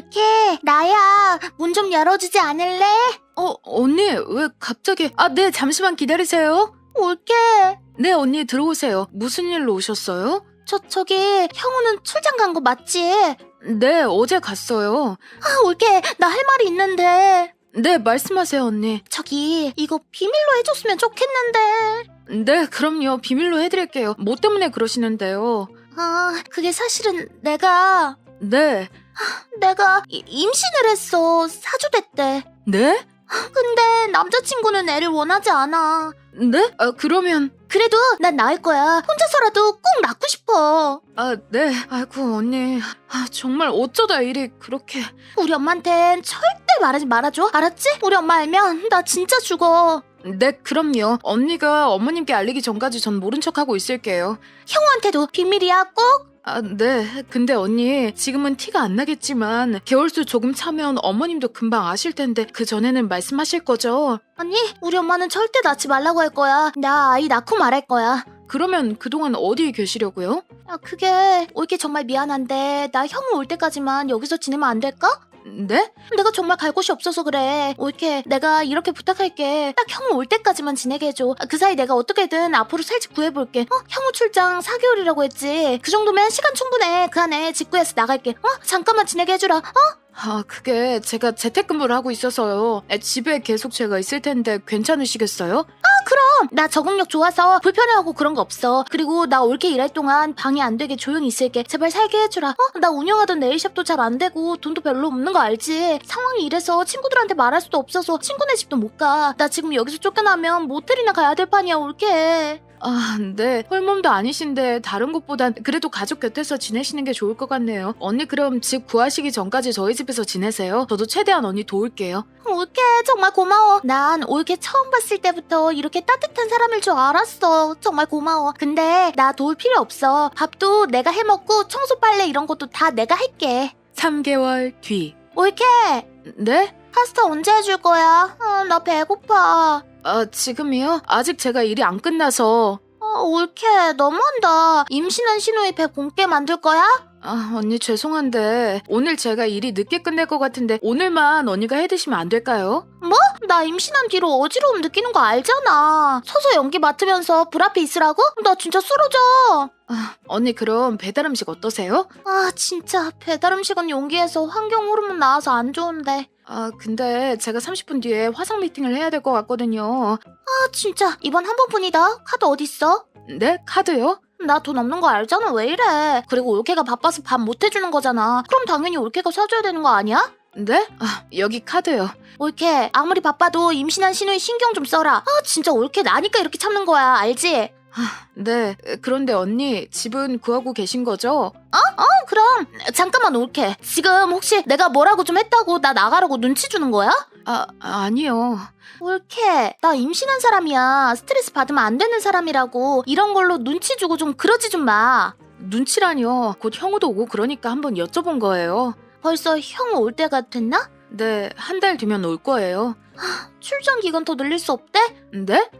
올케, 나야. 문 좀 열어주지 않을래? 어, 언니, 왜 갑자기. 아, 네, 잠시만 기다리세요. 올케. 네, 언니, 들어오세요. 무슨 일로 오셨어요? 저, 저기, 형우는 출장 간 거 맞지? 네, 어제 갔어요. 아, 올케, 나 할 말이 있는데. 네, 말씀하세요, 언니. 저기, 이거 비밀로 해줬으면 좋겠는데. 네, 그럼요. 비밀로 해드릴게요. 뭐 때문에 그러시는데요? 아, 그게 사실은 내가, 네. 내가 이- 임신을 했어. 사주됐대. 네? 근데 남자친구는 애를 원하지 않아. 네? 아, 그러면. 그래도 난 낳을 거야. 혼자서라도 꼭 낳고 싶어. 아, 네. 아이고, 언니. 아, 정말 어쩌다 일이 그렇게. 우리 엄마한텐 절대 말하지 말아줘. 알았지? 우리 엄마 알면 나 진짜 죽어. 네, 그럼요. 언니가 어머님께 알리기 전까지 전 모른 척하고 있을게요. 형우한테도 비밀이야 꼭. 아, 네. 근데 언니, 지금은 티가 안 나겠지만, 개월수 조금 차면 어머님도 금방 아실 텐데, 그 전에는 말씀하실 거죠? 아니, 우리 엄마는 절대 낳지 말라고 할 거야. 나 아이 낳고 말할 거야. 그러면 그동안 어디에 계시려고요? 아, 그게 올게 정말 미안한데 나 형우 올 때까지만 여기서 지내면 안 될까? 네? 내가 정말 갈 곳이 없어서 그래. 올게 내가 이렇게 부탁할게. 딱 형우 올 때까지만 지내게 해줘. 아, 그 사이 내가 어떻게든 앞으로 살 집 구해볼게. 어? 형우 출장 4개월이라고 했지. 그 정도면 시간 충분해. 그 안에 집 구해서 나갈게. 어? 잠깐만 지내게 해주라. 어? 아, 그게 제가 재택근무를 하고 있어서요. 에, 집에 계속 제가 있을 텐데 괜찮으시겠어요? 그럼 나 적응력 좋아서 불편해하고 그런 거 없어. 그리고 나 올게 일할 동안 방해 안 되게 조용히 있을게. 제발 살게 해주라. 어? 나 운영하던 네일샵도 잘 안 되고 돈도 별로 없는 거 알지? 상황이 이래서 친구들한테 말할 수도 없어서 친구네 집도 못 가. 나 지금 여기서 쫓겨나면 모텔이나 가야 될 판이야 올게. 아, 네. 홀몸도 아니신데 다른 곳보단 그래도 가족 곁에서 지내시는 게 좋을 것 같네요. 언니 그럼 집 구하시기 전까지 저희 집에서 지내세요. 저도 최대한 언니 도울게요. 올게 정말 고마워. 난 올게 처음 봤을 때부터 이렇게 따뜻한 사람일 줄 알았어. 정말 고마워. 근데 나 도울 필요 없어. 밥도 내가 해먹고 청소 빨래 이런 것도 다 내가 할게. 3개월 뒤. 올게 네? 파스타 언제 해줄 거야? 아, 나 배고파. 아, 지금이요? 아직 제가 일이 안 끝나서. 아, 올케 너무한다. 임신한 신우이 배 곰게 만들 거야? 아, 언니 죄송한데 오늘 제가 일이 늦게 끝낼 것 같은데 오늘만 언니가 해드시면 안 될까요? 나 임신한 뒤로 어지러움 느끼는 거 알잖아. 서서 연기 맡으면서 불 앞에 있으라고? 나 진짜 쓰러져. 아, 언니 그럼 배달 음식 어떠세요? 아 진짜 배달 음식은 용기에서 환경 호르몬 나와서 안 좋은데. 아, 근데 제가 30분 뒤에 화상 미팅을 해야 될 것 같거든요. 아 진짜 이번 한 번뿐이다. 카드 어딨어? 네? 카드요? 나 돈 없는 거 알잖아 왜 이래? 그리고 올케가 바빠서 밥 못 해주는 거잖아. 그럼 당연히 올케가 사줘야 되는 거 아니야? 네? 아, 여기 카드요. 올케 아무리 바빠도 임신한 신우이 신경 좀 써라. 아 진짜 올케 나니까 이렇게 참는 거야 알지? 네. 그런데 언니 집은 구하고 계신 거죠? 어 그럼 잠깐만 올케. 지금 혹시 내가 뭐라고 좀 했다고 나 나가라고 눈치 주는 거야? 아, 아니요. 올케 나 임신한 사람이야. 스트레스 받으면 안 되는 사람이라고. 이런 걸로 눈치 주고 좀 그러지 좀 마. 눈치라뇨. 곧 형우도 오고 그러니까 한번 여쭤본 거예요. 벌써 형올 때가 됐나? 네, 한 달 뒤면 올 거예요. 출장 기간 더 늘릴 수 없대? 네?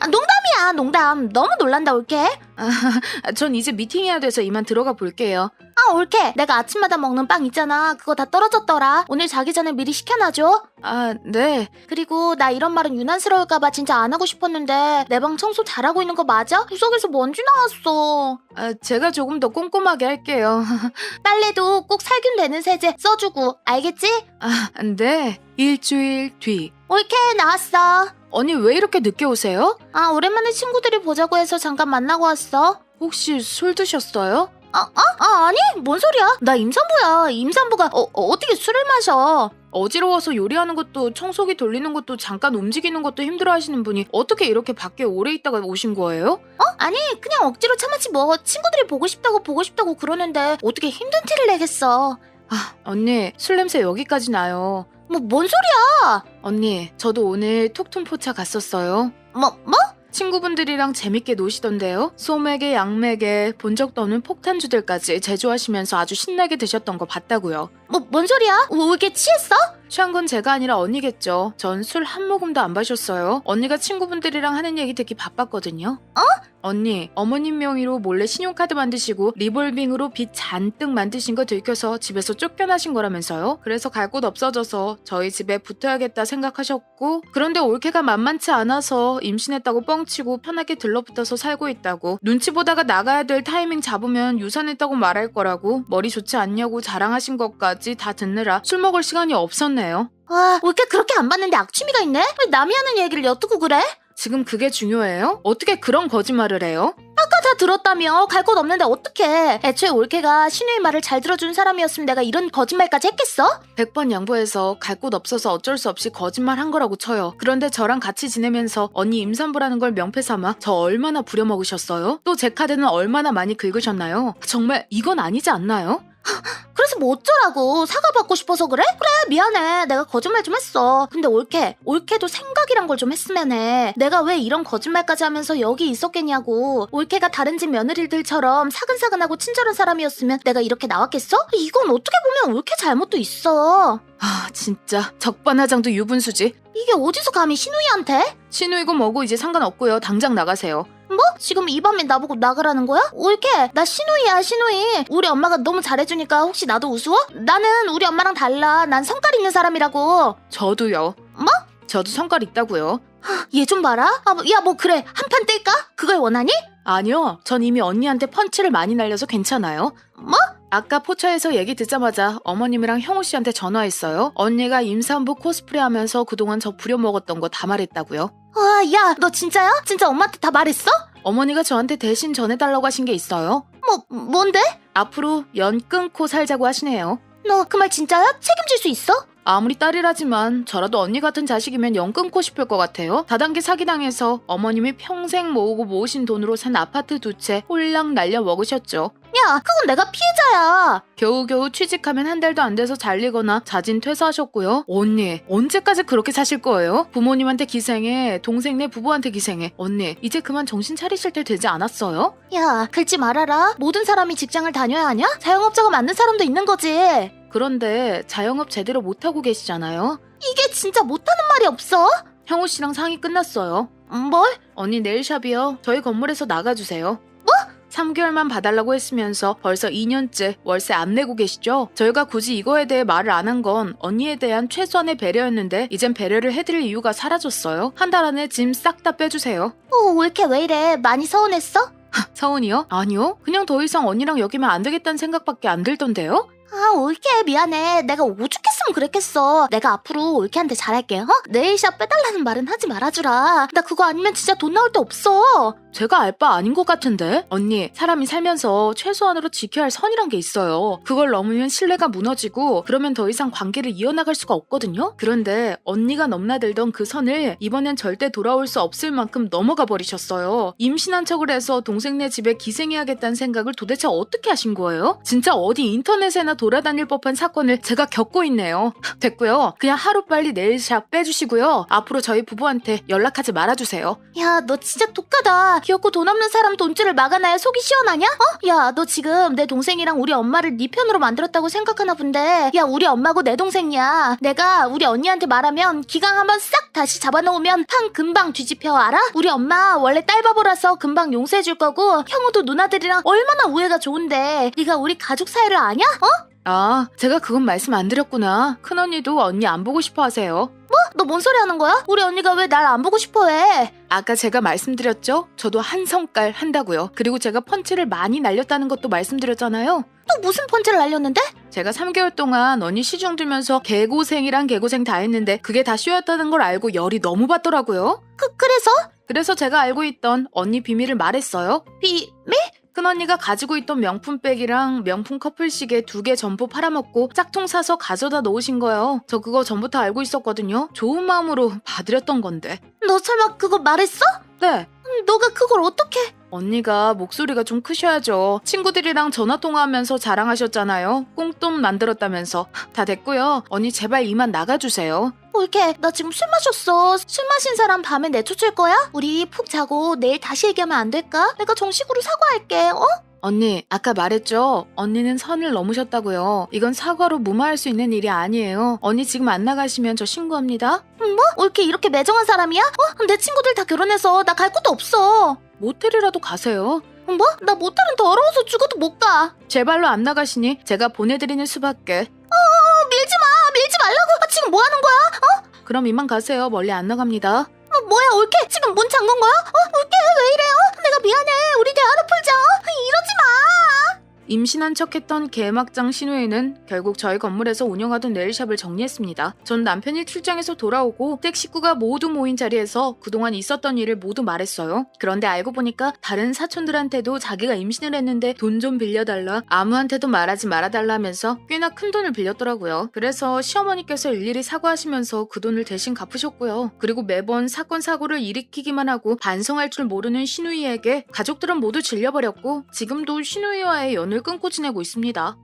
아, 농담이야 농담. 너무 놀란다 올케. 아, 전 이제 미팅해야 돼서 이만 들어가 볼게요. 아 올케 내가 아침마다 먹는 빵 있잖아. 그거 다 떨어졌더라. 오늘 자기 전에 미리 시켜놔줘. 아, 네. 그리고 나 이런 말은 유난스러울까봐 진짜 안 하고 싶었는데 내 방 청소 잘하고 있는 거 맞아? 구석에서 먼지 나왔어. 아, 제가 조금 더 꼼꼼하게 할게요. 빨래도 꼭 살균 되는 세제 써주고 알겠지? 아, 네. 일주일 뒤. 올케 나왔어. 언니 왜 이렇게 늦게 오세요? 아 오랜만에 친구들이 보자고 해서 잠깐 만나고 왔어. 혹시 술 드셨어요? 아, 아, 아 아니 뭔 소리야? 나 임산부야. 임산부가 어, 어, 떻게 술을 마셔? 어지러워서 요리하는 것도 청소기 돌리는 것도 잠깐 움직이는 것도 힘들어 하시는 분이 어떻게 이렇게 밖에 오래 있다가 오신 거예요? 어? 아니 그냥 억지로 참았지 뭐. 친구들이 보고 싶다고 보고 싶다고 그러는데 어떻게 힘든 티를 내겠어? 아, 언니, 술 냄새 여기까지 나요. 뭐 뭔 소리야? 언니, 저도 오늘 톡퉁포차 갔었어요. 뭐 뭐? 친구분들이랑 재밌게 노시던데요. 소맥에 양맥에 본 적도 없는 폭탄주들까지 제조하시면서 아주 신나게 드셨던 거 봤다고요. 뭐, 뭔 소리야? 왜 이렇게 취했어? 취한 건 제가 아니라 언니겠죠. 전 술 한 모금도 안 마셨어요. 언니가 친구분들이랑 하는 얘기 듣기 바빴거든요. 어? 언니, 어머님 명의로 몰래 신용카드 만드시고 리볼빙으로 빚 잔뜩 만드신 거 들켜서 집에서 쫓겨나신 거라면서요? 그래서 갈 곳 없어져서 저희 집에 붙어야겠다 생각하셨고 그런데 올케가 만만치 않아서 임신했다고 뻥치고 편하게 들러붙어서 살고 있다고 눈치 보다가 나가야 될 타이밍 잡으면 유산했다고 말할 거라고 머리 좋지 않냐고 자랑하신 것까지 다 듣느라 술 먹을 시간이 없었 네요. 와, 왜 이렇게 그렇게 안 봤는데 악취미가 있네? 왜 남이 하는 얘기를 엿듣고 그래? 지금 그게 중요해요? 어떻게 그런 거짓말을 해요? 아까 다 들었다며 갈 곳 없는데 어떡해 애초에 올케가 신우의 말을 잘 들어준 사람이었으면 내가 이런 거짓말까지 했겠어? 100번 양보해서 갈 곳 없어서 어쩔 수 없이 거짓말 한 거라고 쳐요. 그런데 저랑 같이 지내면서 언니 임산부라는 걸 명패 삼아 저 얼마나 부려먹으셨어요? 또 제 카드는 얼마나 많이 긁으셨나요? 정말 이건 아니지 않나요? 그래서 뭐 어쩌라고 사과받고 싶어서 그래? 그래 미안해 내가 거짓말 좀 했어 근데 올케 올케도 생각이란 걸 좀 했으면 해 내가 왜 이런 거짓말까지 하면서 여기 있었겠냐고 올케가 다른 집 며느리들처럼 사근사근하고 친절한 사람이었으면 내가 이렇게 나왔겠어? 이건 어떻게 보면 올케 잘못도 있어 아 진짜 적반하장도 유분수지. 이게 어디서 감히 신우이한테? 신우이고 뭐고 이제 상관없고요. 당장 나가세요. 뭐? 지금 이 밤에 나보고 나가라는 거야? 올케 나 신우이야 신우이 우리 엄마가 너무 잘해주니까 혹시 나도 우스워? 나는 우리 엄마랑 달라 난 성깔 있는 사람이라고 저도요. 뭐? 저도 성깔 있다고요. 얘 좀 봐라. 아, 야, 뭐 그래. 한 판 뗄까? 그걸 원하니? 아니요. 전 이미 언니한테 펀치를 많이 날려서 괜찮아요. 뭐? 아까 포차에서 얘기 듣자마자 어머님이랑 형우 씨한테 전화했어요. 언니가 임산부 코스프레 하면서 그동안 저 부려먹었던 거 다 말했다고요. 와, 야, 너 진짜야? 진짜 엄마한테 다 말했어? 어머니가 저한테 대신 전해달라고 하신 게 있어요. 뭐, 뭔데? 앞으로 연 끊고 살자고 하시네요. 너 그 말 진짜야? 책임질 수 있어? 아무리 딸이라지만 저라도 언니 같은 자식이면 연 끊고 싶을 것 같아요. 다단계 사기당해서 어머님이 평생 모으고 모으신 돈으로 산 아파트 두 채 홀랑 날려 먹으셨죠. 야, 그건 내가 피해자야. 겨우겨우 취직하면 한 달도 안 돼서 잘리거나 자진 퇴사하셨고요. 언니, 언제까지 그렇게 사실 거예요? 부모님한테 기생해, 동생 네 부부한테 기생해. 언니, 이제 그만 정신 차리실 때 되지 않았어요? 야, 긁지 말아라. 모든 사람이 직장을 다녀야 하냐? 자영업자가 맞는 사람도 있는 거지. 그런데 자영업 제대로 못하고 계시잖아요. 이게 진짜 못하는 말이 없어? 형우 씨랑 상의 끝났어요. 뭘? 언니 네일샵이요. 저희 건물에서 나가주세요. 뭐? 3개월만 봐달라고 했으면서 벌써 2년째 월세 안 내고 계시죠? 저희가 굳이 이거에 대해 말을 안 한 건 언니에 대한 최소한의 배려였는데 이젠 배려를 해드릴 이유가 사라졌어요. 한 달 안에 짐 싹 다 빼주세요. 어, 왜 이렇게 왜 이래? 많이 서운했어? 서운이요? 아니요. 그냥 더 이상 언니랑 여기면 안 되겠다는 생각밖에 안 들던데요? 아, 올케 미안해. 내가 오죽했으면 그랬겠어. 내가 앞으로 올케한테 잘할게. 어? 네일샵 빼달라는 말은 하지 말아주라. 나 그거 아니면 진짜 돈 나올 데 없어. 제가 알 바 아닌 것 같은데? 언니, 사람이 살면서 최소한으로 지켜야 할 선이란 게 있어요. 그걸 넘으면 신뢰가 무너지고 그러면 더 이상 관계를 이어나갈 수가 없거든요? 그런데 언니가 넘나들던 그 선을 이번엔 절대 돌아올 수 없을 만큼 넘어가 버리셨어요. 임신한 척을 해서 동생네 집에 기생해야겠다는 생각을 도대체 어떻게 하신 거예요? 진짜 어디 인터넷에나 돌아다닐 법한 사건을 제가 겪고 있네요. 됐고요. 그냥 하루빨리 네일샵 빼주시고요. 앞으로 저희 부부한테 연락하지 말아주세요. 야, 너 진짜 독하다. 귀엽고 돈 없는 사람 돈줄을 막아놔야 속이 시원하냐? 어? 야, 너 지금 내 동생이랑 우리 엄마를 네 편으로 만들었다고 생각하나 본데. 야, 우리 엄마고 내 동생이야. 내가 우리 언니한테 말하면 기강 한번 싹 다시 잡아놓으면 판 금방 뒤집혀 알아? 우리 엄마 원래 딸바보라서 금방 용서해줄 거고 형우도 누나들이랑 얼마나 우애가 좋은데. 네가 우리 가족 사이를 아냐? 어? 아, 제가 그건 말씀 안 드렸구나. 큰언니도 언니 안 보고 싶어 하세요. 너뭔 소리 하는 거야? 우리 언니가 왜 날 안 보고 싶어 해? 아까 제가 말씀드렸죠? 저도 한 성깔 한다고요. 그리고 제가 펀치를 많이 날렸다는 것도 말씀드렸잖아요. 또 무슨 펀치를 날렸는데? 제가 3개월 동안 언니 시중 들면서 개고생이랑 개고생 다 했는데 그게 다 쇼였다는 걸 알고 열이 너무 받더라고요. 그, 그래서? 그래서 제가 알고 있던 언니 비밀을 말했어요. 비, 미? 큰언니가 가지고 있던 명품백이랑 명품 커플시계 두 개 전부 팔아먹고 짝퉁 사서 가져다 놓으신 거예요. 저 그거 전부터 알고 있었거든요. 좋은 마음으로 봐드렸던 건데. 너 설마 그거 말했어? 네, 음, 너가 그걸 어떻게? 언니가 목소리가 좀 크셔야죠. 친구들이랑 전화 통화하면서 자랑하셨잖아요. 꽁돈 만들었다면서. 다 됐고요. 언니 제발 이만 나가주세요. 올케, 나 지금 술 마셨어. 술 마신 사람 밤에 내쫓을 거야? 우리 푹 자고 내일 다시 얘기하면 안 될까? 내가 정식으로 사과할게, 어? 언니, 아까 말했죠? 언니는 선을 넘으셨다고요. 이건 사과로 무마할 수 있는 일이 아니에요. 언니 지금 안 나가시면 저 신고합니다. 뭐? 올케 이렇게 매정한 사람이야? 어? 내 친구들 다 결혼해서 나 갈 곳도 없어. 모텔이라도 가세요. 뭐? 나 모텔은 더러워서 죽어도 못 가. 제 발로 안 나가시니 제가 보내드리는 수밖에. 어, 밀지 마, 밀지 말라고. 아, 지금 뭐 하는 거야? 그럼 이만 가세요. 멀리 안 나갑니다. 어, 뭐야, 올케? 지금 문 잠근 거야? 어, 올케 임신한 척했던 개막장 신우이는 결국 저희 건물에서 운영하던 네일샵을 정리했습니다. 전 남편이 출장에서 돌아오고 댁 식구가 모두 모인 자리에서 그동안 있었던 일을 모두 말했어요. 그런데 알고 보니까 다른 사촌들한테도 자기가 임신을 했는데 돈 좀 빌려달라 아무한테도 말하지 말아달라면서 꽤나 큰 돈을 빌렸더라고요. 그래서 시어머니께서 일일이 사과하시면서 그 돈을 대신 갚으셨고요. 그리고 매번 사건 사고를 일으키기만 하고 반성할 줄 모르는 신우이에게 가족들은 모두 질려버렸고 지금도 신우이와의 연을 끊고 지내고 있습니다.